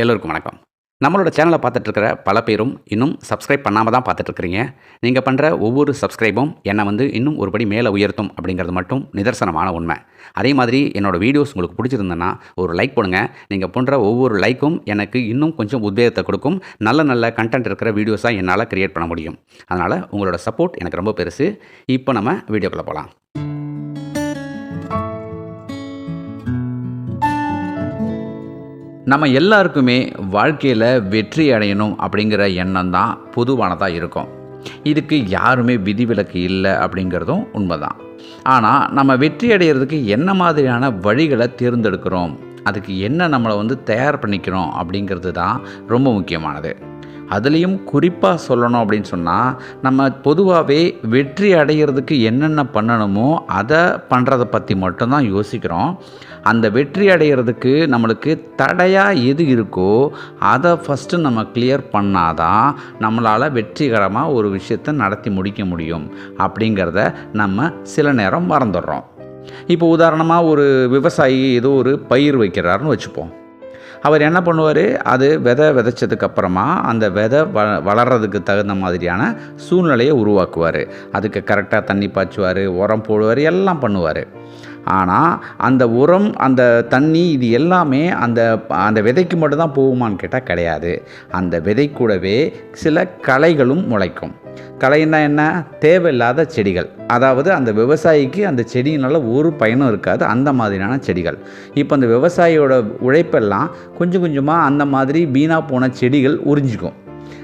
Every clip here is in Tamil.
எல்லோருக்கும் வணக்கம். நம்மளோட சேனலை பார்த்துட்ருக்கிற பல பேரும் இன்னும் சப்ஸ்கிரைப் பண்ணாமல் தான் பார்த்துட்ருக்கிறீங்க. நீங்கள் பண்ணுற ஒவ்வொரு சப்ஸ்கிரைபும் என்னை வந்து இன்னும் ஒரு படி மேலே உயர்த்தும் அப்படிங்கிறது மட்டும் நிதர்சனமான உண்மை. அதே மாதிரி என்னோட வீடியோஸ் உங்களுக்கு பிடிச்சிருந்ததுன்னா ஒரு லைக் போடுங்கள் நீங்கள் பண்ணுற ஒவ்வொரு லைக்கும் எனக்கு இன்னும் கொஞ்சம் உத்வேகத்தை கொடுக்கும். நல்ல நல்ல கண்டென்ட் இருக்கிற வீடியோஸாக என்னால் க்ரியேட் பண்ண முடியும். அதனால் உங்களோட சப்போர்ட் எனக்கு ரொம்ப பெருசு. இப்போ நம்ம வீடியோக்குள்ளே போகலாம். நம்ம எல்லாருக்குமே வாழ்க்கையில் வெற்றி அடையணும் அப்படிங்கிற எண்ணம் தான் பொதுவானதாக இருக்கும். இதுக்கு யாருமே விதிவிலக்கு இல்லை அப்படிங்கிறதும் உண்மைதான். ஆனால் நம்ம வெற்றி அடைகிறதுக்கு என்ன மாதிரியான வழிகளை தேர்ந்தெடுக்கிறோம்? அதுக்கு என்ன நம்மளை வந்து தயார் பண்ணிக்கிறோம் அப்படிங்கிறது தான் ரொம்ப முக்கியமானது. அதுலேயும் குறிப்பாக சொல்லணும் அப்படின்னு சொன்னால் நம்ம பொதுவாகவே வெற்றி அடைகிறதுக்கு என்னென்ன பண்ணணுமோ அதை பண்ணுறதை பற்றி மட்டும்தான் யோசிக்கிறோம். அந்த வெற்றி அடைகிறதுக்கு நம்மளுக்கு தடையாக எது இருக்கோ அதை ஃபஸ்ட்டு நம்ம கிளியர் பண்ணாதான் நம்மளால் வெற்றிகரமாக ஒரு விஷயத்தை நடத்தி முடிக்க முடியும். அப்படிங்கிறத நம்ம சில நேரம் மறந்துடுறோம். இப்போ உதாரணமாக ஒரு விவசாயி ஏதோ ஒரு பயிர் வைக்கிறாருன்னு வச்சுப்போம். அவர் என்ன பண்ணுவார்? அது விதை விதைச்சதுக்கு அப்புறமா அந்த விதை வ வளர்கிறதுக்கு தகுந்த மாதிரியான சூழ்நிலையை உருவாக்குவார். அதுக்கு கரெக்டாக தண்ணி பாய்ச்சுவார் உரம் போடுவார் எல்லாம் பண்ணுவார். ஆனால் அந்த உரம் அந்த தண்ணி இது எல்லாமே அந்த அந்த விதைக்கு மட்டும்தான் போகுமான்னு கேட்டால் கிடையாது. அந்த விதை கூடவே சில களைகளும் முளைக்கும். களைன்னா என்ன? தேவையில்லாத செடிகள். அதாவது அந்த விவசாயிக்கு அந்த செடியினால் ஒரு பயனும் இருக்காது. அந்த மாதிரியான செடிகள். இப்போ அந்த விவசாயியோட உழைப்பெல்லாம் கொஞ்சம் கொஞ்சமாக அந்த மாதிரி வீணாக போன செடிகள் உறிஞ்சிக்கும்.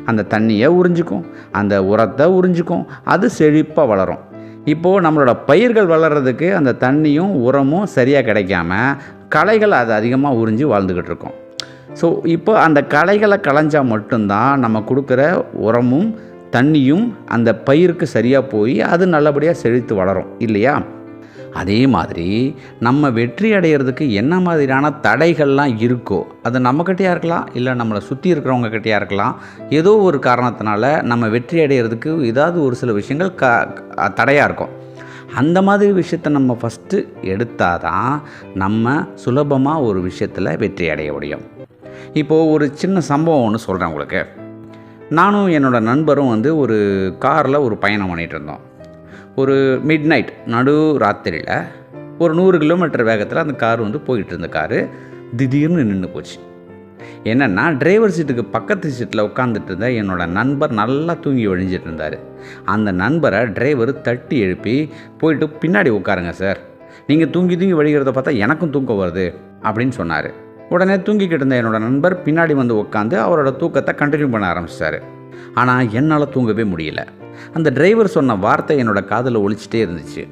அந்த தண்ணியை உறிஞ்சிக்கும். அந்த உரத்தை உறிஞ்சிக்கும். அது செழிப்பாக வளரும். இப்போது நம்மளோட பயிர்கள் வளர்கிறதுக்கு அந்த தண்ணியும் உரமும் சரியாக கிடைக்காம களைகள் அது அதிகமாக உறிஞ்சி வாழ்ந்துக்கிட்டு இருக்கோம். ஸோ இப்போ அந்த களைகளை களைஞ்சால் மட்டும்தான் நம்ம கொடுக்குற உரமும் தண்ணியும் அந்த பயிருக்கு சரியாக போய் அது நல்லபடியாக செழித்து வளரும் இல்லையா? அதே மாதிரி நம்ம வெற்றி அடைகிறதுக்கு என்ன மாதிரியான தடைகள்லாம் இருக்கோ அது நம்மக்கிட்டேயா இருக்கலாம் இல்லை நம்மளை சுற்றி இருக்கிறவங்க கிட்டேயா இருக்கலாம் ஏதோ ஒரு காரணத்தினால நம்ம வெற்றி அடைகிறதுக்கு ஏதாவது ஒரு சில விஷயங்கள் க தடையாக இருக்கும். அந்த மாதிரி விஷயத்தை நம்ம ஃபஸ்ட்டு எடுத்தால் தான் நம்ம சுலபமாக ஒரு விஷயத்தில் வெற்றி அடைய முடியும். இப்போது ஒரு சின்ன சம்பவம் ஒன்று சொல்கிறேன் உங்களுக்கு. நானும் என்னோடய நண்பரும் வந்து ஒரு காரில் ஒரு பயணம் பண்ணிகிட்டு இருந்தோம். ஒரு மிட் நைட் நடு ராத்திரியில் ஒரு நூறு கிலோமீட்டர் வேகத்தில் அந்த கார் வந்து போயிட்டு இருந்த காரு திடீர்னு நின்று போச்சு. என்னென்னா டிரைவர் சீட்டுக்கு பக்கத்து சீட்டில் உட்காந்துட்டு இருந்த என்னோடய நண்பர் நல்லா தூங்கி ஒழிஞ்சிட்டு இருந்தார். அந்த நண்பரை டிரைவர் தட்டி எழுப்பி போயிட்டு பின்னாடி உட்காருங்க சார் நீங்கள் தூங்கி தூங்கி வழிகிறத பார்த்தா எனக்கும் தூக்கம் வருது அப்படின்னு சொன்னார். உடனே தூங்கிக்கிட்டு இருந்த என்னோடய நண்பர் பின்னாடி வந்து உட்காந்து அவரோட தூக்கத்தை கண்டினியூ பண்ண ஆரம்பிச்சிட்டாரு. ஆனால் என்னால் தூங்கவே முடியல. அந்த டிரைவர் சொன்ன வார்த்தை என்னோட காதில் ஒழிச்சிட்டே இருந்துச்சு.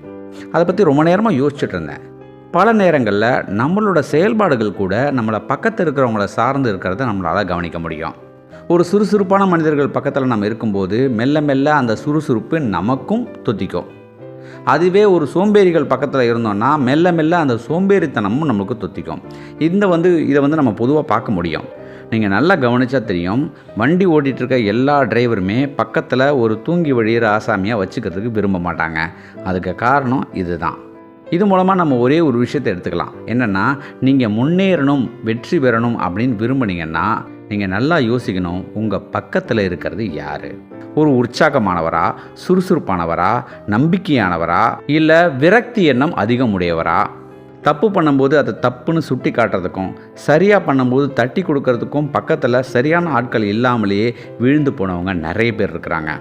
அதை பற்றி ரொம்ப நேரமாக யோசிச்சுட்டு இருந்தேன். பல நேரங்களில் நம்மளோட செயல்பாடுகள் கூட நம்மளை பக்கத்தில் இருக்கிறவங்கள சார்ந்து இருக்கிறத நம்மளால் கவனிக்க முடியும். ஒரு சுறுசுறுப்பான மனிதர்கள் பக்கத்தில் நம்ம இருக்கும்போது மெல்ல மெல்ல அந்த சுறுசுறுப்பு நமக்கும் தொத்திக்கும். அதுவே ஒரு சோம்பேறிகள் பக்கத்தில் இருந்தோம்னா மெல்ல மெல்ல அந்த சோம்பேறித்தனமும் நம்மளுக்கு தொத்திக்கும். இந்த வந்து இதை வந்து நம்ம பொதுவாக பார்க்க முடியும். நீங்கள் நல்லா கவனித்தா தெரியும். வண்டி ஓட்டிகிட்ருக்க எல்லா டிரைவருமே பக்கத்தில் ஒரு தூங்கி வழியிற ஆசாமியாக வச்சுக்கிறதுக்கு விரும்ப மாட்டாங்க. அதுக்கு காரணம் இதுதான். இது மூலமாக நம்ம ஒரே ஒரு விஷயத்தை எடுத்துக்கலாம். என்னென்னா நீங்கள் முன்னேறணும் வெற்றி பெறணும் அப்படின்னு விரும்புனீங்கன்னா நீங்கள் நல்லா யோசிக்கணும் உங்கள் பக்கத்தில் இருக்கிறது யார்? ஒரு உற்சாகமானவரா சுறுசுறுப்பானவரா நம்பிக்கையானவரா இல்லை விரக்தி எண்ணம் அதிகம் உடையவரா? தப்பு பண்ணும்போது அதை தப்புன்னு சுட்டி காட்டுறதுக்கும் சரியாக பண்ணும்போது தட்டி கொடுக்கறதுக்கும் பக்கத்தில் சரியான ஆட்கள் இல்லாமலேயே விழுந்து போனவங்க நிறைய பேர் இருக்கிறாங்க.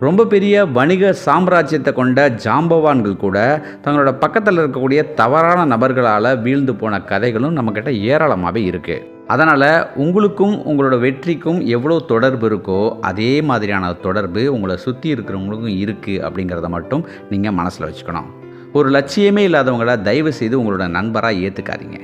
ரொம்ப பெரிய வணிக சாம்ராஜ்யத்தை கொண்ட ஜாம்பவான்கள் கூட தங்களோட பக்கத்தில் இருக்கக்கூடிய தவறான நபர்களால் வீழ்ந்து போன கதைகளும் நம்மக்கிட்ட ஏராளமாகவே இருக்குது அதனால் உங்களுக்கும் உங்களோட வெற்றிக்கும் எவ்வளோ தொடர்பு இருக்கோ அதே மாதிரியான தொடர்பு உங்களை சுற்றி இருக்கிறவங்களுக்கும் இருக்குது அப்படிங்கிறத மட்டும் நீங்கள் மனசில் வச்சுக்கணும். ஒரு லட்சியமே இல்லாதவங்கள தயவு செய்து உங்களோட நண்பராக ஏற்றுக்காதீங்க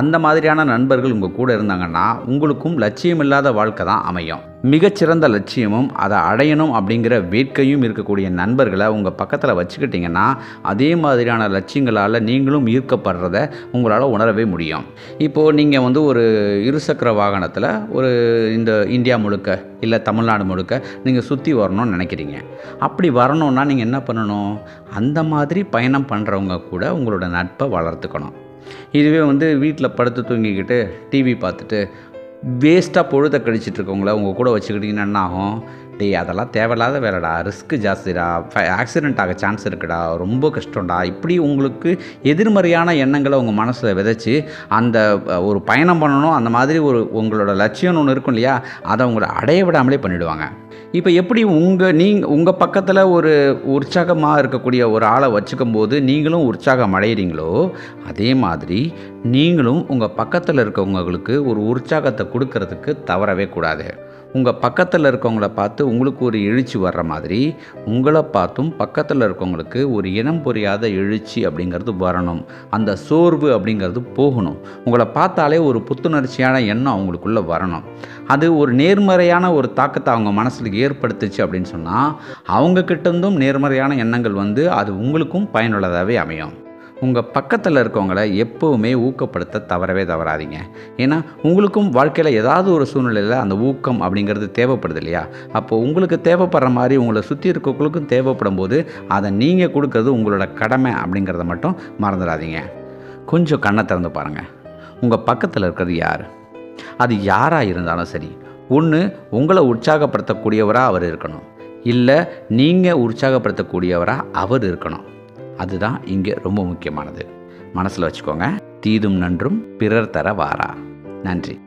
அந்த மாதிரியான நண்பர்கள் உங்கள் கூட இருந்தாங்கன்னா உங்களுக்கும் லட்சியம் இல்லாத வாழ்க்கை தான் அமையும். மிகச்சிறந்த லட்சியமும் அதை அடையணும் அப்படிங்கிற வேட்கையும் இருக்கக்கூடிய நண்பர்களை உங்கள் பக்கத்தில் வச்சுக்கிட்டிங்கன்னா அதே மாதிரியான லட்சியங்களால் நீங்களும் ஈர்க்கப்படுறத உங்களால் உணரவே முடியும். இப்போது நீங்கள் வந்து ஒரு இருசக்கர வாகனத்தில் ஒரு இந்த இந்தியா முழுக்க இல்லை தமிழ்நாடு முழுக்க நீங்கள் சுற்றி வரணும்னு நினைக்கிறீங்க. அப்படி வரணுன்னா நீங்கள் என்ன பண்ணணும்? அந்த மாதிரி பயணம் பண்ணுறவங்க கூட உங்களோட நட்பை வளர்த்துக்கணும். இதுவே வந்து வீட்டில் படுத்து தூங்கிக்கிட்டு டிவி பார்த்துட்டு வேஸ்ட்டாக பொழுதை கழிச்சிட்ருக்கவங்கள உங்கள் கூட வச்சுக்கிட்டிங்கன்னா என்ன ஆகும்? டே அதெல்லாம் தேவையில்லாத வேலைடா. ரிஸ்க்கு ஜாஸ்திடா. ஆக்சிடென்ட் ஆக சான்ஸ் இருக்குடா. ரொம்ப கஷ்டம்டா. இப்படி உங்களுக்கு எதிர்மறையான எண்ணங்களை உங்கள் மனசில் விதைச்சி அந்த ஒரு பயணம் பண்ணணும் அந்த மாதிரி ஒரு உங்களோட லட்சியம்னு ஒன்று இருக்கும் இல்லையா? அதை உங்களை அடைய விடாமலே பண்ணிவிடுவாங்க இப்போ எப்படி உங்கள் நீங்கள் உங்கள் பக்கத்தில் ஒரு உற்சாகமாக இருக்கக்கூடிய ஒரு ஆளை வச்சுக்கும் போது நீங்களும் உற்சாகம் அடையிறீங்களோ அதே மாதிரி நீங்களும் உங்கள் பக்கத்தில் இருக்கவங்களுக்கு ஒரு உற்சாகத்தை கொடுக்கறதுக்கு தவறவே கூடாது. உங்கள் பக்கத்தில் இருக்கவங்கள பார்த்து உங்களுக்கு ஒரு எழுச்சி வர்ற மாதிரி உங்களை பார்த்தும் பக்கத்தில் இருக்கவங்களுக்கு ஒரு இனம் புரியாத எழுச்சி அப்படிங்கிறது வரணும். அந்த சோர்வு அப்படிங்கிறது போகணும். உங்களை பார்த்தாலே ஒரு புத்துணர்ச்சியான எண்ணம் அவங்களுக்குள்ளே வரணும். அது ஒரு நேர்மறையான ஒரு தாக்கத்தை அவங்க மனசில் ஏற்படுத்துச்சு அப்படின்னு சொன்னால் அவங்கக்கிட்டேருந்தும் நேர்மறையான எண்ணங்கள் வந்து அது உங்களுக்கும் பயனுள்ளதாகவே அமையும். உங்கள் பக்கத்தில் இருக்கவங்களை எப்போவுமே ஊக்கப்படுத்த தவறவே தவறாதீங்க. ஏன்னா உங்களுக்கும் வாழ்க்கையில் ஏதாவது ஒரு சூழ்நிலையில் அந்த ஊக்கம் அப்படிங்கிறது தேவைப்படுது இல்லையா? அப்போ உங்களுக்கு தேவைப்படுற மாதிரி உங்களை சுற்றி இருக்கவங்களுக்கும் தேவைப்படும் போது அதை நீங்கள் கொடுக்கறது உங்களோட கடமை அப்படிங்கிறத மட்டும் மறந்துடாதீங்க. கொஞ்சம் கண்ணை திறந்து பாருங்கள் உங்கள் பக்கத்தில் இருக்கிறது யார்? அது யாராக இருந்தாலும் சரி ஒன்று உங்களை உற்சாகப்படுத்தக்கூடியவராக அவர் இருக்கணும். இல்லை நீங்கள் உற்சாகப்படுத்தக்கூடியவராக அவர் இருக்கணும். அதுதான் இங்கே ரொம்ப முக்கியமானது. மனசில் வச்சுக்கோங்க. தீதும் நன்றும் பிறர் தர வாரா. நன்றி.